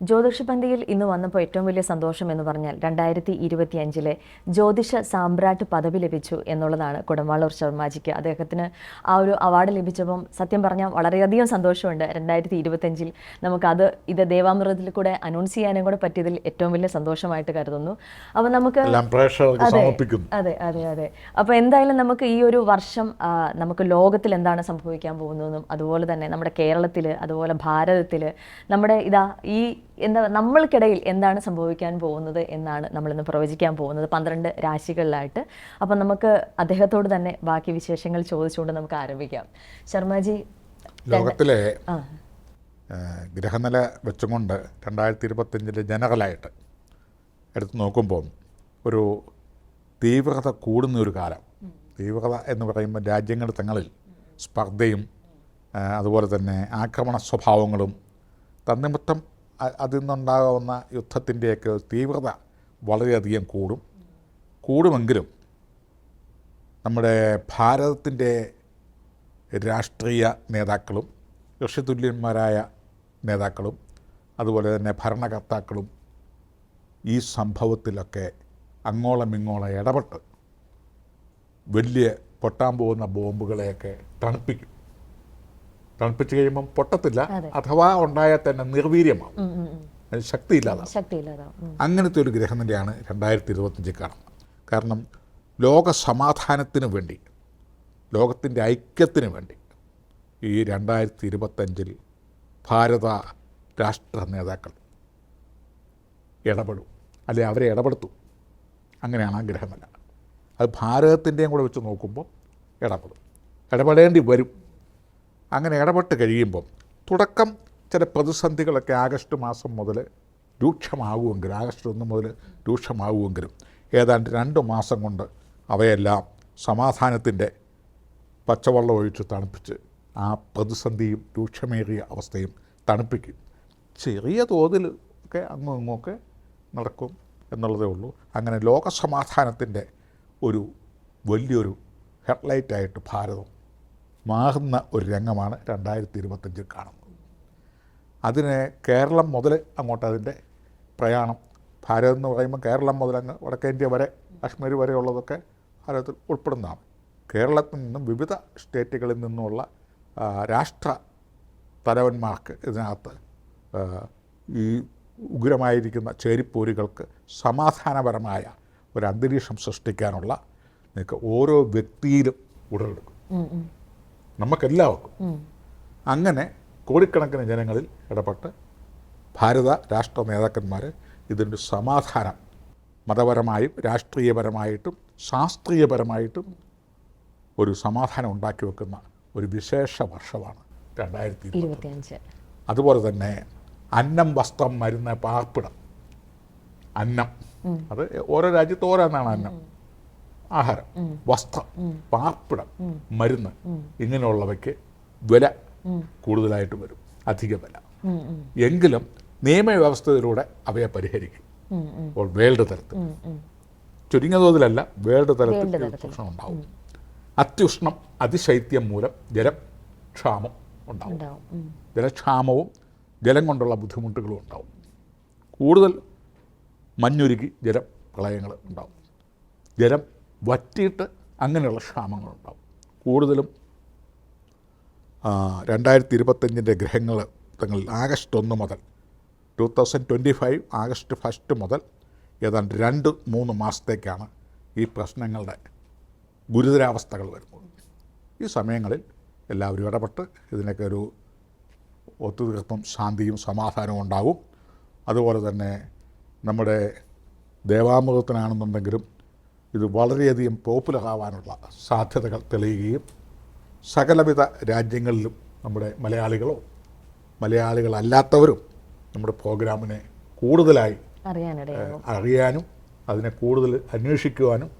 ജ്യോതിഷപന്തിയിൽ ഇന്ന് വന്നപ്പോൾ ഏറ്റവും വലിയ സന്തോഷം എന്ന് പറഞ്ഞാൽ രണ്ടായിരത്തി ഇരുപത്തിയഞ്ചിലെ ജ്യോതിഷ സാമ്രാട്ട് പദവി ലഭിച്ചു എന്നുള്ളതാണ് കുടമാളൂർ ശർമാജിക്ക്. അദ്ദേഹത്തിന് ആ ഒരു അവാർഡ് ലഭിച്ചപ്പം സത്യം പറഞ്ഞാൽ വളരെയധികം സന്തോഷമുണ്ട്. രണ്ടായിരത്തി ഇരുപത്തിയഞ്ചിൽ നമുക്കത് ഇത് ദേവാമൃതത്തിൽ കൂടെ അനൗൺസ് ചെയ്യാനും കൂടെ പറ്റിയതിൽ ഏറ്റവും വലിയ സന്തോഷമായിട്ട് കരുതുന്നു. അപ്പോൾ നമുക്ക് അതെ അതെ അതെ അതെ. അപ്പോൾ എന്തായാലും നമുക്ക് ഈ ഒരു വർഷം നമുക്ക് ലോകത്തിൽ എന്താണ് സംഭവിക്കാൻ പോകുന്നതെന്നും അതുപോലെ തന്നെ നമ്മുടെ കേരളത്തിൽ അതുപോലെ ഭാരതത്തിൽ നമ്മുടെ ഇതാ ഈ എന്താ നമ്മൾക്കിടയിൽ എന്താണ് സംഭവിക്കാൻ പോകുന്നത് എന്നാണ് നമ്മളിന്ന് പ്രവചിക്കാൻ പോകുന്നത് പന്ത്രണ്ട് രാശികളിലായിട്ട്. അപ്പം നമുക്ക് അദ്ദേഹത്തോട് തന്നെ ബാക്കി വിശേഷങ്ങൾ ചോദിച്ചുകൊണ്ട് നമുക്ക് ആരംഭിക്കാം. ശർമ്മജി ലോകത്തിലെ ഗ്രഹനില വെച്ചുകൊണ്ട് രണ്ടായിരത്തി ഇരുപത്തഞ്ചിലെ ജനറലായിട്ട് എടുത്ത് നോക്കുമ്പോൾ ഒരു തീവ്രത കൂടുന്ന ഒരു കാലം. തീവ്രത എന്ന് പറയുമ്പോൾ രാജ്യങ്ങൾ തങ്ങളിൽ സ്പർദ്ധയും അതുപോലെ തന്നെ ആക്രമണ സ്വഭാവങ്ങളും തന്നിമിത്തം അതിൽ നിന്നുണ്ടാകുന്ന യുദ്ധത്തിന്റെയൊക്കെ തീവ്രത വളരെയധികം കൂടും. കൂടുമെങ്കിലും നമ്മുടെ ഭാരതത്തിന്റെ രാഷ്ട്രീയ നേതാക്കളും ഋഷിതുല്യന്മാരായ നേതാക്കളും അതുപോലെ തന്നെ ഭരണകർത്താക്കളും ഈ സംഭവത്തിലൊക്കെ അങ്ങോളം ഇങ്ങോളം ഇടപെട്ട് വലിയ പൊട്ടാൻ പോകുന്ന ബോംബുകളെയൊക്കെ തണുപ്പിക്കും. തണുപ്പിച്ച് കഴിയുമ്പം പൊട്ടത്തില്ല. അഥവാ ഉണ്ടായാൽ തന്നെ നിർവീര്യമാവും. ശക്തിയില്ലാതാവും. ശക്തിയില്ലാതാവും. അങ്ങനത്തെ ഒരു ഗ്രഹം തന്നെയാണ് രണ്ടായിരത്തി ഇരുപത്തഞ്ചിൽ കാണുന്നത്. കാരണം ലോക സമാധാനത്തിന് വേണ്ടി ലോകത്തിന്റെ ഐക്യത്തിന് വേണ്ടി ഈ രണ്ടായിരത്തി ഇരുപത്തഞ്ചിൽ ഭാരത രാഷ്ട്ര നേതാക്കൾ ഇടപെടും. അല്ലെ അവരെ ഇടപെടുത്തും. അങ്ങനെയാണ് ആ ഗ്രഹമല്ല അത് ഭാരതത്തിന്റെയും കൂടെ വെച്ച് നോക്കുമ്പോൾ ഇടപെടും. ഇടപെടേണ്ടി വരും. അങ്ങനെ ഇടപെട്ട് കഴിയുമ്പം തുടക്കം ചില പ്രതിസന്ധികളൊക്കെ ആഗസ്റ്റ് മാസം മുതൽ രൂക്ഷമാകുമെങ്കിലും ആഗസ്റ്റ് ഒന്ന് മുതൽ രൂക്ഷമാകുമെങ്കിലും ഏതാണ്ട് രണ്ട് മാസം കൊണ്ട് അവയെല്ലാം സമാധാനത്തിന്റെ പച്ചവെള്ളം ഒഴിച്ച് തണുപ്പിച്ച് ആ പ്രതിസന്ധിയും രൂക്ഷമേറിയ അവസ്ഥയും തണുപ്പിക്കും. ചെറിയ തോതിൽ ഒക്കെ അങ്ങും ഇങ്ങുമൊക്കെ നടക്കും എന്നുള്ളതേ ഉള്ളൂ. അങ്ങനെ ലോകസമാധാനത്തിന്റെ ഒരു വലിയൊരു ഹെഡ്ലൈറ്റായിട്ട് ഭാരതം മാറുന്ന ഒരു രംഗമാണ് രണ്ടായിരത്തി ഇരുപത്തഞ്ചിൽ കാണുന്നത്. അതിന് കേരളം മുതൽ അങ്ങോട്ട് അതിന്റെ പ്രയാണം ഭാരതം എന്ന് പറയുമ്പോൾ കേരളം മുതൽ അങ്ങ് വടക്കേന്ത്യ വരെ കാശ്മീർ വരെ ഉള്ളതൊക്കെ ഭാരതത്തിൽ ഉൾപ്പെടുന്നതാണ്. കേരളത്തിൽ നിന്നും വിവിധ സ്റ്റേറ്റുകളിൽ നിന്നുമുള്ള രാഷ്ട്ര തലവന്മാർക്ക് ഇതിനകത്ത് ഈ ഉഗ്രമായിരിക്കുന്ന ചേരിപ്പോരുകൾക്ക് സമാധാനപരമായ ഒരു അന്തരീക്ഷം സൃഷ്ടിക്കാനുള്ള ഓരോ വ്യക്തിയിലും ഉടലെടുക്കും. നമുക്കെല്ലാവർക്കും. അങ്ങനെ കോടിക്കണക്കിന് ജനങ്ങളിൽ ഇടപെട്ട് ഭാരത രാഷ്ട്ര നേതാക്കന്മാർ ഇതിന്റെ സമാധാനം മതപരമായും രാഷ്ട്രീയപരമായിട്ടും ശാസ്ത്രീയപരമായിട്ടും ഒരു സമാധാനം ഉണ്ടാക്കി വെക്കുന്ന ഒരു വിശേഷ വർഷമാണ് രണ്ടായിരത്തി ഇരുപത് ഇരുപത്തിയഞ്ച്. അതുപോലെ തന്നെ അന്നം വസ്ത്രം മരുന്ന് പാർപ്പിടം. അന്നം. അത് ഓരോ രാജ്യത്ത് ഓരോന്നാണ് അന്നം. ആഹാരം വസ്ത്രം പാർപ്പിടം മരുന്ന് ഇങ്ങനെയുള്ളവയ്ക്ക് വില കൂടുതലായിട്ട് വരും. അധിക വില. എങ്കിലും നിയമവ്യവസ്ഥയിലൂടെ അവയെ പരിഹരിക്കും. അപ്പോൾ വേൾഡ് തലത്തിൽ. ചുരുങ്ങിയ തോതിലല്ല വേൾഡ് തലത്തിൽ ഉഷ്ണം. പ്രശ്നം ഉണ്ടാവും അത്യുഷ്ണം അതിശൈത്യം മൂലം ജലക്ഷാമം ഉണ്ടാവും. ജലക്ഷാമവും ജലം കൊണ്ടുള്ള ബുദ്ധിമുട്ടുകളും ഉണ്ടാവും. കൂടുതൽ മഞ്ഞുരുകി ജലം പ്രളയങ്ങൾ ഉണ്ടാവും. ജലം വറ്റിയിട്ട് അങ്ങനെയുള്ള ക്ഷാമങ്ങളുണ്ടാവും. കൂടുതലും രണ്ടായിരത്തി ഇരുപത്തഞ്ചിന്റെ ഗ്രഹങ്ങൾ തങ്ങൾ ആഗസ്റ്റ് ഒന്ന് മുതൽ two thousand twenty five August first മുതൽ ഏതാണ്ട് രണ്ട് മൂന്ന് മാസത്തേക്കാണ് ഈ പ്രശ്നങ്ങളുടെ ഗുരുതരാവസ്ഥകൾ വരുന്നത്. ഈ സമയങ്ങളിൽ എല്ലാവരും ഇടപെട്ട് ഇതിനൊക്കെ ഒരു ഒത്തുതീർപ്പും ശാന്തിയും സമാധാനവും ഉണ്ടാവും. അതുപോലെ തന്നെ നമ്മുടെ ദേവാമൃതത്തിനാണെന്നുണ്ടെങ്കിലും ഇത് വളരെയധികം പോപ്പുലർ ആവാനുള്ള സാധ്യതകൾ തെളിയുകയും സകലവിധ രാജ്യങ്ങളിലും നമ്മുടെ മലയാളികളോ മലയാളികളല്ലാത്തവരും നമ്മുടെ പ്രോഗ്രാമിനെ കൂടുതലായി അറിയാനും അതിനെ കൂടുതൽ അന്വേഷിക്കുവാനും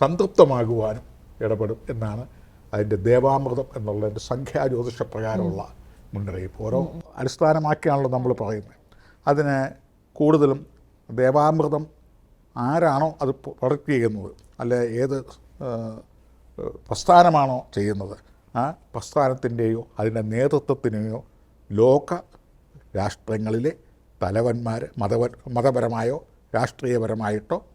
സംതൃപ്തമാകുവാനും ഇടപെടും എന്നാണ് അതിന്റെ ദേവാമൃതം എന്നുള്ളതിന്റെ സംഖ്യാജ്യോതിഷ പ്രകാരമുള്ള മുന്നറിയിപ്പ്. ഓരോ അടിസ്ഥാനമാക്കിയാണല്ലോ നമ്മൾ പറയുന്നത്. അതിന് കൂടുതലും ദേവാമൃതം ആരാണോ അത് പ്രൊഡക്റ്റ് ചെയ്യുന്നത് അല്ലെ ഏത് പ്രസ്ഥാനമാണോ ചെയ്യുന്നത് ആ പ്രസ്ഥാനത്തിന്റെയോ അതിന്റെ നേതൃത്വത്തിനെയോ ലോക രാഷ്ട്രങ്ങളിലെ തലവന്മാർ മതപ മതപരമായോ രാഷ്ട്രീയപരമായിട്ടോ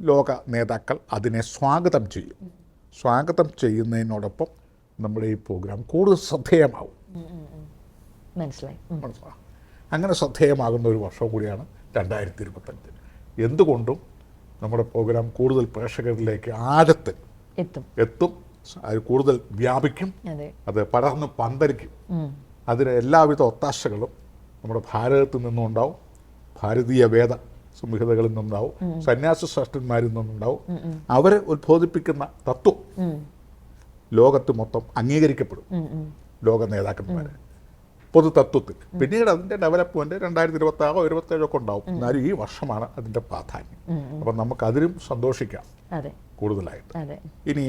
ലോക നേതാക്കൾ അതിനെ സ്വാഗതം ചെയ്യും. സ്വാഗതം ചെയ്യുന്നതിനോടൊപ്പം നമ്മുടെ ഈ പ്രോഗ്രാം കൂടുതൽ ശ്രദ്ധേയമാവും. മനസ്സിലായി. മനസ്സിലാവും അങ്ങനെ ശ്രദ്ധേയമാകുന്ന ഒരു വർഷം കൂടിയാണ് രണ്ടായിരത്തി ഇരുപത്തഞ്ച് എന്തുകൊണ്ടും നമ്മുടെ പ്രോഗ്രാം കൂടുതൽ പ്രേക്ഷകരിലേക്ക് ആഴത്തിൽ എത്തും. എത്തും. അത് കൂടുതൽ വ്യാപിക്കും. അതെ. പടർന്ന് പന്തരിക്കും. അതിന് എല്ലാവിധ ഒത്താശകളും നമ്മുടെ ഭാരതത്തിൽ നിന്നുണ്ടാവും ഭാരതീയ വേദ സംഹിതകളിൽ നിന്നുണ്ടാവും സന്യാസ ശ്രേഷ്ഠന്മാരിൽ നിന്നുണ്ടാവും അവരെ ഉത്ബോധിപ്പിക്കുന്ന തത്വം. ലോകത്ത് മൊത്തം അംഗീകരിക്കപ്പെടും. ലോക ഉം. ലോക തത്വത്തിൽ. പൊതുതത്വത്തിൽ പിന്നീട് അതിന്റെ ഡെവലപ്മെന്റ് രണ്ടായിരത്തി ഇരുപത്തി ആറോ ഇരുപത്തേഴോ ഒക്കെ ഉണ്ടാവും. എന്നാലും ഈ വർഷമാണ് അതിന്റെ പ്രാധാന്യം. അപ്പം നമുക്ക് അതിലും സന്തോഷിക്കാം കൂടുതലായിട്ട്. ഇനി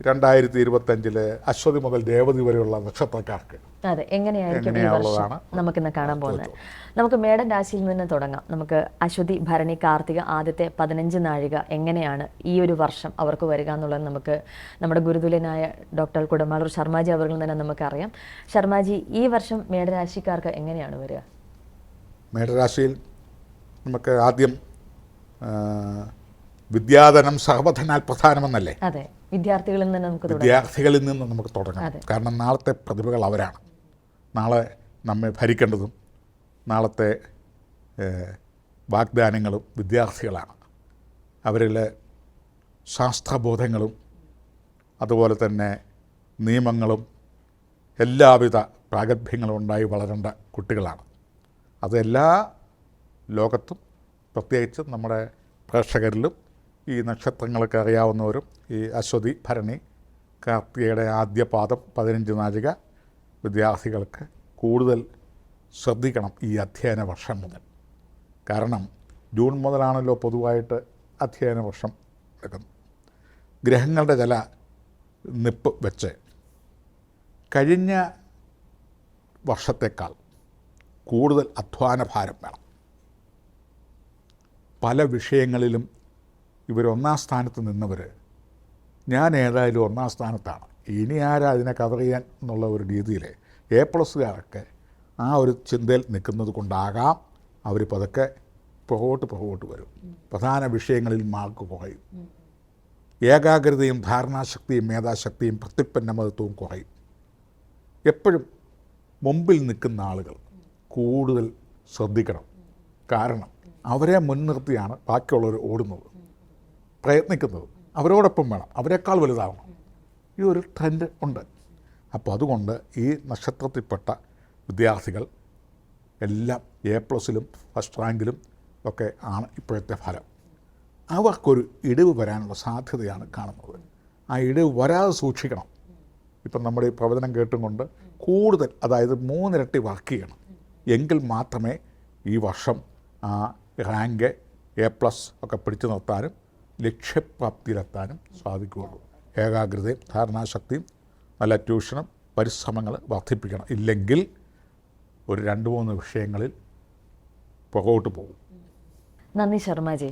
രണ്ടായിരത്തി ഇരുപത്തഞ്ചിൽ അശ്വതി മുതൽ രേവതി വരെയുള്ള നക്ഷത്രക്കാർക്ക് അതെ എങ്ങനെയായിരിക്കും ഈ വർഷം എങ്ങനെയുള്ളതാണ് നമുക്കിന്ന് കാണാൻ പോകുന്നത്? നമുക്ക് മേടൻ രാശിയിൽ നിന്ന് തുടങ്ങാം. നമുക്ക് അശ്വതി ഭരണി കാർത്തിക ആദ്യത്തെ പതിനഞ്ച് നാഴിക എങ്ങനെയാണ് ഈ ഒരു വർഷം അവർക്ക് വരിക എന്നുള്ളത് നമുക്ക് നമ്മുടെ ഗുരുതുലനായ ഡോക്ടർ കുടമാളൂർ ശർമാജി അവരിൽ തന്നെ നമുക്കറിയാം. ശർമാജി ഈ വർഷം മേടരാശിക്കാർക്ക് എങ്ങനെയാണ് വരിക? മേടരാശിയിൽ നമുക്ക് ആദ്യം വിദ്യാധനം സർവധനാൽ പ്രധാനമെന്നല്ലേ? അതെ. വിദ്യാർത്ഥികളിൽ നിന്ന് നമുക്ക് വിദ്യാർത്ഥികളിൽ നിന്ന് നമുക്ക് തുടങ്ങാം. കാരണം നാളത്തെ പ്രതിഭകൾ അവരാണ്. നാളെ നമ്മെ ഭരിക്കേണ്ടതും നാളത്തെ വാഗ്ദാനങ്ങളും വിദ്യാർത്ഥികളാണ്. അവരിലെ ശാസ്ത്രബോധങ്ങളും അതുപോലെ തന്നെ നിയമങ്ങളും എല്ലാവിധ പ്രാഗത്ഭ്യങ്ങളും ഉണ്ടായി വളരേണ്ട കുട്ടികളാണ്. അതെല്ലാ ലോകത്തും പ്രത്യേകിച്ച് നമ്മുടെ പ്രേക്ഷകരിലും ഈ നക്ഷത്രങ്ങളൊക്കെ അറിയാവുന്നവരും ഈ അശ്വതി ഭരണി കാർത്തികയുടെ ആദ്യ പാദം പതിനഞ്ച് നാഴിക വിദ്യാർത്ഥികൾക്ക് കൂടുതൽ ശ്രദ്ധിക്കണം ഈ അധ്യയന വർഷം മുതൽ. കാരണം ജൂൺ മുതലാണല്ലോ പൊതുവായിട്ട് അധ്യയന വർഷം നടക്കുന്നത് ഗ്രഹങ്ങളുടെ ചില നിപ്പ് വെച്ച് കഴിഞ്ഞ വർഷത്തേക്കാൾ കൂടുതൽ അധ്വാന ഭാരം വേണം. പല വിഷയങ്ങളിലും ഇവർ ഒന്നാം സ്ഥാനത്ത് നിന്നവർ ഞാൻ ഏതായാലും ഒന്നാം സ്ഥാനത്താണ്. ഇനി ആരാ അതിനെ കവർ ചെയ്യാൻ എന്നുള്ള ഒരു രീതിയിൽ എ പ്ലസ്സുകാരൊക്കെ ആ ഒരു ചിന്തയിൽ നിൽക്കുന്നത് കൊണ്ടാകാം അവർ പതുക്കെ പുറകോട്ട് പുറകോട്ട് വരും. പ്രധാന വിഷയങ്ങളിൽ മാർക്ക് കുറയും. ഏകാഗ്രതയും ധാരണാശക്തിയും മേധാശക്തിയും പ്രത്യുപ്പന്നമതത്വവും കുറയും. എപ്പോഴും മുമ്പിൽ നിൽക്കുന്ന ആളുകൾ കൂടുതൽ ശ്രദ്ധിക്കണം. കാരണം അവരെ മുൻനിർത്തിയാണ് ബാക്കിയുള്ളവർ ഓടുന്നത്. പ്രയത്നിക്കുന്നത്. അവരോടൊപ്പം വേണം. അവരെക്കാൾ വലുതാവണം. ഈ ഒരു ട്രെൻഡ് ഉണ്ട്. അപ്പോൾ അതുകൊണ്ട് ഈ നക്ഷത്രത്തിൽപ്പെട്ട വിദ്യാർത്ഥികൾ എല്ലാം എ പ്ലസിലും ഫസ്റ്റ് റാങ്കിലും ഒക്കെ ആണ് ഇപ്പോഴത്തെ ഫലം. അവർക്കൊരു ഇടിവ് വരാനുള്ള സാധ്യതയാണ് കാണുന്നത്. ആ ഇടിവ് വരാതെ സൂക്ഷിക്കണം. ഇപ്പം നമ്മുടെ ഈ പ്രവചനം കേട്ടും കൊണ്ട് കൂടുതൽ അതായത് മൂന്നിരട്ടി വർക്ക് ചെയ്യണം. എങ്കിൽ മാത്രമേ ഈ വർഷം ആ റാങ്ക് എ പ്ലസ് ഒക്കെ പിടിച്ചു നിർത്താനും ലക്ഷ്യപ്രാപ്തിയിലെത്താനും സാധിക്കുകയുള്ളൂ. ഏകാഗ്രതയും ധാരണാശക്തിയും നല്ല ട്യൂഷനും പരിശ്രമങ്ങൾ വർദ്ധിപ്പിക്കണം. ഇല്ലെങ്കിൽ ഒരു രണ്ട് മൂന്ന് വിഷയങ്ങളിൽ പുറകോട്ട് പോകും. നന്ദി ശർമാജി